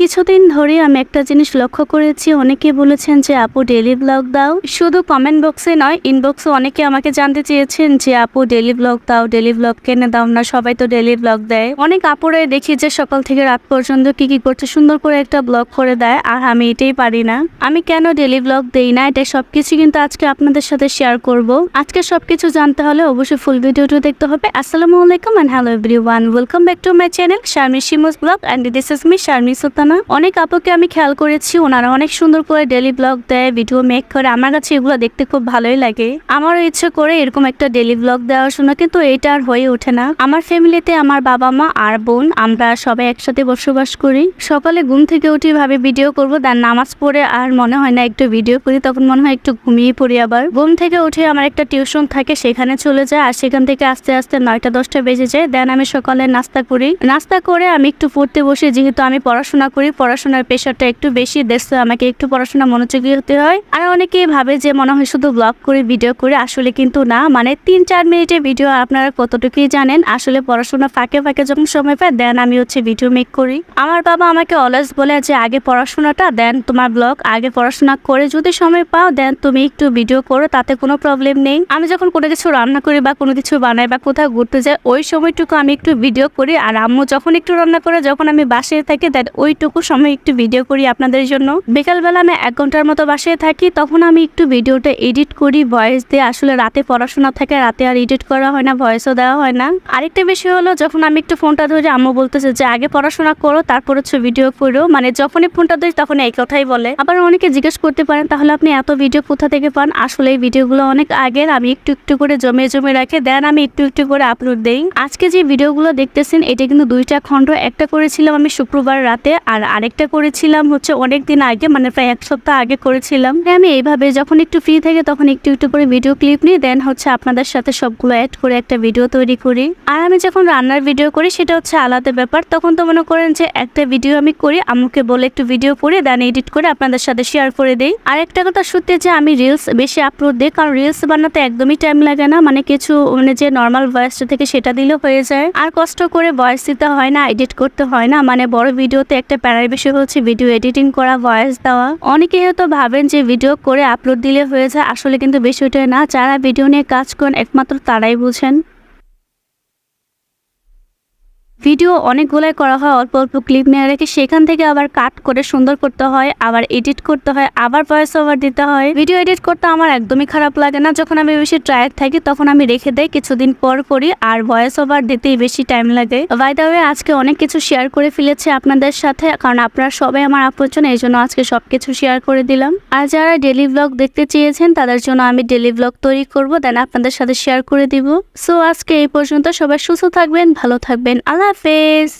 কিছুদিন ধরে আমি একটা জিনিস লক্ষ্য করেছি। অনেকে বলেছেন যে, আপু ডেলি ব্লগ দাও। শুধু কমেন্ট বক্সে নয় ইনবক্সে অনেকে আমাকে জানতে চেয়েছেন যে, আপু ডেলি ব্লগ দাও ডেলি ব্লগ কেনে দাও না? সবাই তো ডেলি ব্লগ দেয়। অনেক আপুরাই দেখি যে, সকাল থেকে রাত পর্যন্ত কি কি করছে, সুন্দর করে একটা ব্লগ করে দেয়, আর আমি এটাই পারি না। আমি কেন ডেলি ব্লগ দেই না? এটা সবকিছু কিন্তু আজকে আপনাদের সাথে শেয়ার করব। আজকে সবকিছু জানতে হলে অবশ্যই ফুল ভিডিওটা দেখতে হবে। আসসালামু আলাইকুম and hello everyone welcome back to my channel Sharmi Shimu's vlog and this is me Sharmi Sultana অনেক আপুকে আমি খেয়াল করেছি, ওনারা অনেক সুন্দর করে ডেলি ব্লগ দেয় ভিডিও মেক করে। আমার কাছে এগুলো দেখতে খুব ভালোই লাগে। আমারও ইচ্ছে করে এরকম একটা ডেলি ব্লগ দেওয়ার জন্য, কিন্তু এটা আর হয়ে ওঠে না। আমার ফ্যামিলিতে আমার বাবা মা আর বোন, আমরা সবাই একসাথে বসবাস করি। সকালে ঘুম থেকে উঠে ভাবে ভিডিও করব দেন নামাজ পড়ে আর মনে হয় না একটু ভিডিও করি, তখন মনে হয় একটু ঘুমিয়ে পড়ি আবার। ঘুম থেকে উঠে আমার একটা টিউশন থাকে, সেখানে চলে যায়, আর সেখান থেকে আস্তে আস্তে নয়টা দশটা বেজে যায়। দেন আমি সকালে নাস্তা করি। নাস্তা করে আমি একটু পড়তে বসি, যেহেতু আমি পড়াশোনা করি, পড়াশোনার প্রেশারটা একটু বেশি দেখছ আমাকে একটু পড়াশোনা মনোযোগী হতে হয়। আর অনেকেই ভাবে যে মনে হয় শুধু ব্লগ করে ভিডিও করে, আসলে কিন্তু না। মানে তিন চার মিনিটের ভিডিও আপনারা কতটুকুই জানেন, আসলে পড়াশোনা ফাঁকে ফাঁকে যখন সময় পায় দেন আমি হচ্ছে ভিডিও মেক করি। আমার বাবা আমাকে অলওয়েজ বলে যে, আগে পড়াশোনাটা দেন তোমার ব্লগ আগে পড়াশোনা করে যদি সময় পাও দেন তুমি একটু ভিডিও করো, তাতে কোনো প্রবলেম নেই। আমি যখন কোনো কিছু রান্না করি বা কোনো কিছু বানাই বা কোথাও ঘুরতে যাই, ওই সময়টুকু আমি একটু ভিডিও করি। আর আম্মু যখন একটু রান্না করে, যখন আমি বাসায় থাকি দেন ওইটুকু সময় একটু ভিডিও করি আপনাদের জন্য। বিকালবেলা আমি এক ঘণ্টার মতো বাসায় থাকি, তখন আমি একটু ভিডিওটা এডিট করি ভয়েস দিয়ে আসলে রাতে পড়াশোনা থাকে, রাতে আর এডিট করা হয় না ভয়েসও দেওয়া হয় না। আরেকটা বিষয় হলো, যখন আমি একটু ফোনটা ধরে, আম্মু বলতেছে যে, আগে পড়াশোনা করো, তারপর হচ্ছে ভিডিও করো। মানে যখনই ফোনটা ধরি তখন এই কথাই বলে। আবার অনেকে জিজ্ঞেস করতে পারেন, তাহলে আপনি এত ভিডিও কোথা থেকে পান? আসলে এই ভিডিওগুলো অনেক আগের, আমি একটু একটু করে জমে জমে রাখে, দেন আমি একটু একটু করে আপলোড দেই। আজকে যে ভিডিওগুলো দেখতেছেন, এটা কিন্তু দুইটা খণ্ড, একটা করেছিলাম আমি শুক্রবার রাতে, আর আরেকটা করেছিলাম হচ্ছে অনেক দিন আগে মানে প্রায় এক সপ্তাহ আগে করেছিলাম। আমি এইভাবে যখন একটু ফ্রি থাকে তখন একটু একটু করে ভিডিও ক্লিপ নিই দেন হচ্ছে আপনাদের সাথে সবগুলো অ্যাড করে একটা ভিডিও তৈরি করি। আর আমি যখন রান্নার ভিডিও করি, সেটা হচ্ছে আলাদা ব্যাপার। তখন তো মনে করেন যে একটা ভিডিও আমি করি আমাকে বলে একটু ভিডিও করে দেন এডিট করে আপনাদের সাথে শেয়ার করে দিই। আর একটা কথা সত্যি যে আমি রিলস বেশি আপলোড দিই, কারণ রিলস বানাতে একদমই টাইম লাগে না মানে কিছু মানে যে নর্মাল ভয়েসটা থেকে সেটা দিলেও হয়ে যায়। আর কষ্ট করে ভয়েস দিতে হয় না এডিট করতে হয় না মানে বড় ভিডিওতে একটা প্যারার বিষয় হচ্ছে ভিডিও এডিটিং করা ভয়েস দেওয়া। অনেকে হয়তো ভাবেন যে ভিডিও করে আপলোড দিলে হয়ে যায়, আসলে কিন্তু বিষয়টা না। যারা ভিডিও নিয়ে কাজ করেন, একমাত্র তারাই বুঝেন। ভিডিও অনেকগুলাই করা হয়, অল্প অল্প ক্লিপ নিয়ে রেখে সেখান থেকে আবার কাট করে সুন্দর করতে হয়, আবার এডিট করতে হয়, আবার ভয়েস ওভার দিতে হয়। ভিডিও এডিট করতে আমার একদমই খারাপ লাগে না। যখন আমি বেশি ট্রায়ার থাকি, তখন আমি রেখে দেয় কিছুদিন পর করি, আর ভয়েস ওভার দিতেই বেশি টাইম লাগে। বাই ওয়ে আজকে অনেক কিছু শেয়ার করে ফেলেছি আপনাদের সাথে, কারণ আপনারা সবাই আমার আপন এই জন্য আজকে সব কিছু শেয়ার করে দিলাম। আর যারা ডেলি ব্লগ দেখতে চেয়েছেন, তাদের জন্য আমি ডেলি ব্লগ তৈরি করব দেন আপনাদের সাথে শেয়ার করে দিব। সো আজকে এই পর্যন্ত সবাই সুস্থ থাকবেন, ভালো থাকবেন, আল্লাহ হাফেজ